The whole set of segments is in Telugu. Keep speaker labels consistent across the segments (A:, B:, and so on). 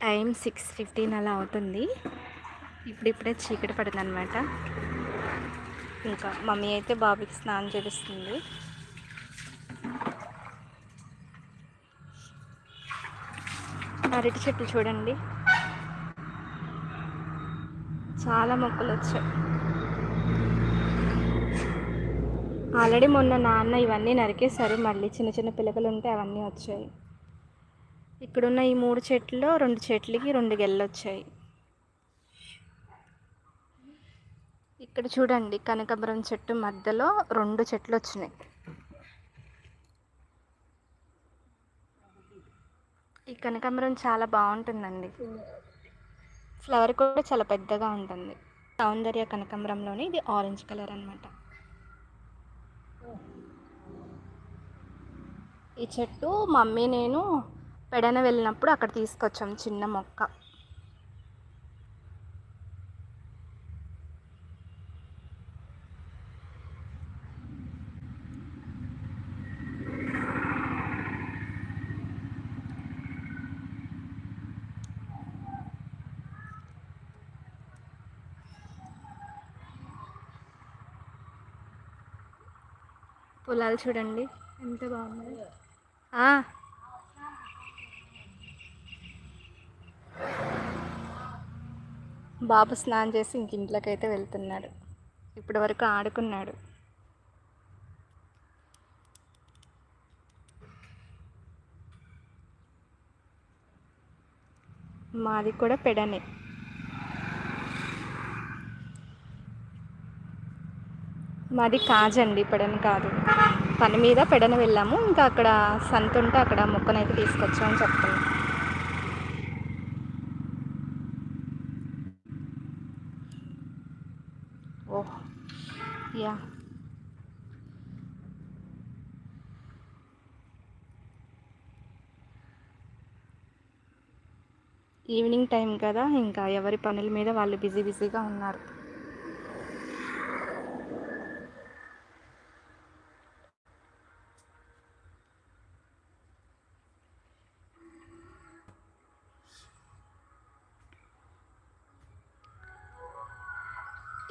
A: టైం సిక్స్ ఫిఫ్టీన్ అలా అవుతుంది. ఇప్పుడిప్పుడే చీకటి పడింది అనమాట ఇంకా మమ్మీ అయితే బాబుకి స్నానం చేపిస్తుంది. అరటి చెట్లు చూడండి. చాలా మొక్కలు వచ్చాయి. ఆల్రెడీ మొన్న నాన్న ఇవన్నీ నరికేశారు. మళ్ళీ చిన్న చిన్న పిల్లకలు ఉంటే అవన్నీ వచ్చాయి. ఇక్కడున్న ఈ మూడు చెట్లు రెండు చెట్లకి రెండు గెల్లు వచ్చాయి ఇక్కడ చూడండి కనకాంబరం చెట్టు మధ్యలో రెండు చెట్లు వచ్చినాయి ఈ కనకాంబరం చాలా బాగుంటుందండి. ఫ్లవర్ కూడా చాలా పెద్దగా ఉంటుంది. సౌందర్య కనకాంబరంలోని ఇది ఆరెంజ్ కలర్ అనమాట ఈ చెట్టు మమ్మీ నేను పెడన వెళ్ళినప్పుడు అక్కడ తీసుకొచ్చాం చిన్న మొక్క. పొలాలు చూడండి. ఎంత బాగున్నాయి. బాబు స్నానం చేసి ఇంక ఇంట్లోకి అయితే వెళ్తున్నాడు. ఇప్పటి వరకు ఆడుకున్నాడు. మాది కూడా పెడనే. మాది కాజండి పెడన కాదు. పని మీద పెడన వెళ్ళాము. ఇంకా అక్కడ సంత ఉంటే అక్కడ మొక్కనైతే తీసుకొచ్చామని చెప్తున్నాం ఓహ్ యా ఈవినింగ్ టైం కదా ఇంకా ఎవరి పనుల మీద వాళ్ళు బిజీ బిజీగా ఉన్నారు.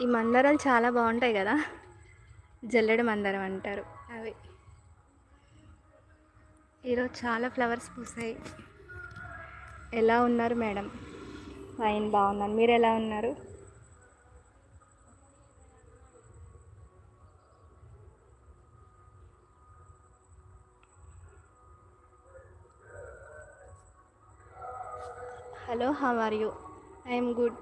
A: ఈ మందారాలు చాలా బాగుంటాయి కదా జల్లెడ మందారం అంటారు అవి. ఈరోజు చాలా ఫ్లవర్స్ పూసాయి. ఎలా ఉన్నారు మేడం? ఫైన్ బాగున్నాను. మీరు ఎలా ఉన్నారు? Hello how are you I'm good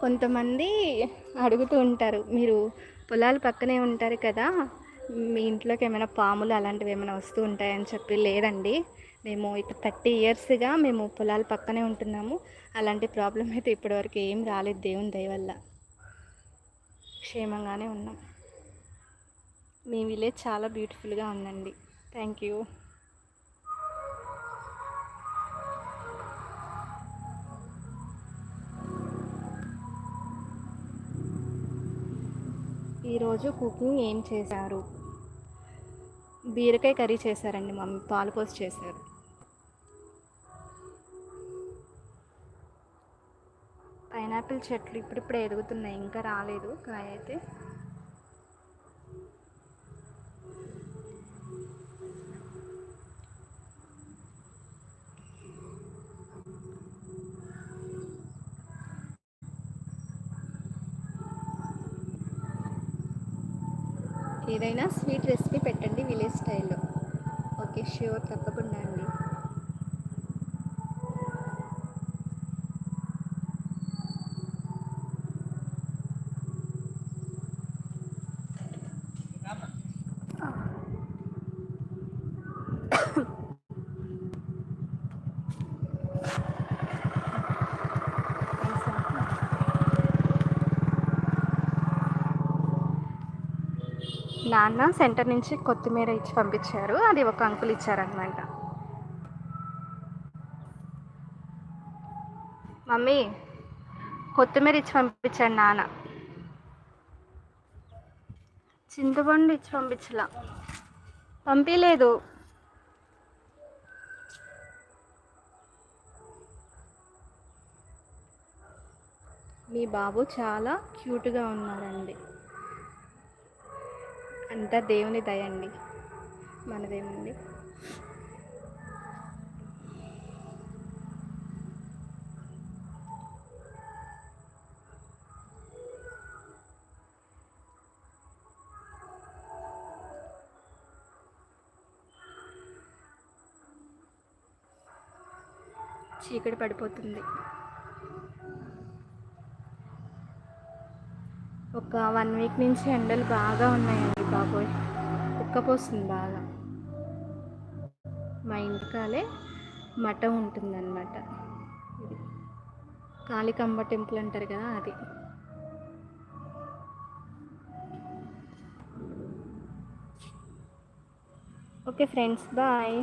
A: కొంతమంది అడుగుతూ ఉంటారు మీరు పొలాలు పక్కనే ఉంటారు కదా మీ ఇంట్లోకి ఏమైనా పాములు అలాంటివి ఏమైనా వస్తూ ఉంటాయని చెప్పి లేదండి. మేము ఇటు థర్టీ ఇయర్స్గా మేము పొలాల పక్కనే ఉంటున్నాము. అలాంటి ప్రాబ్లం అయితే ఇప్పటివరకు ఏం రాలేదు దేవుని దయ వల్ల. క్షేమంగానే ఉన్నాం. మీ విలేజ్ చాలా బ్యూటిఫుల్గా ఉందండి. Thank you. ఈరోజు కుకింగ్ ఏం చేశారు? బీరకాయ కర్రీ చేశారండి మమ్మీ పాలు పోసి చేశారు. పైనాపిల్ చెట్లు ఇప్పుడిప్పుడే ఎదుగుతున్నాయి ఇంకా రాలేదు కాయ అయితే. ఏదైనా స్వీట్ రెసిపీ పెట్టండి విలేజ్ స్టైల్లో. ఓకే ష్యూర్ తప్పకుండా అండి. నాన్న సెంటర్ నుంచి కొత్తిమీర ఇచ్చి పంపించారు. అది ఒక అంకుల్ ఇచ్చారనమాట మమ్మీ కొత్తిమీర ఇచ్చి పంపించాడు నాన్న. చింతపండు ఇచ్చి పంపించలా. పంపించలేదు మీ బాబు చాలా క్యూట్గా ఉన్నారండి. అంతా దేవుని దయ అండి. మనదేముంది? చీకటి పడిపోతుంది. ఒక వన్ వీక్ నుంచి ఎండలు బాగా ఉన్నాయండి బాబోయ్. ఉక్కపోస్తుంది బాగా. మా ఇంటికాలే మఠం ఉంటుందన్నమాట. ఇది కాళికంబ టెంపుల్ అంటారు కదా అది. Okay friends bye.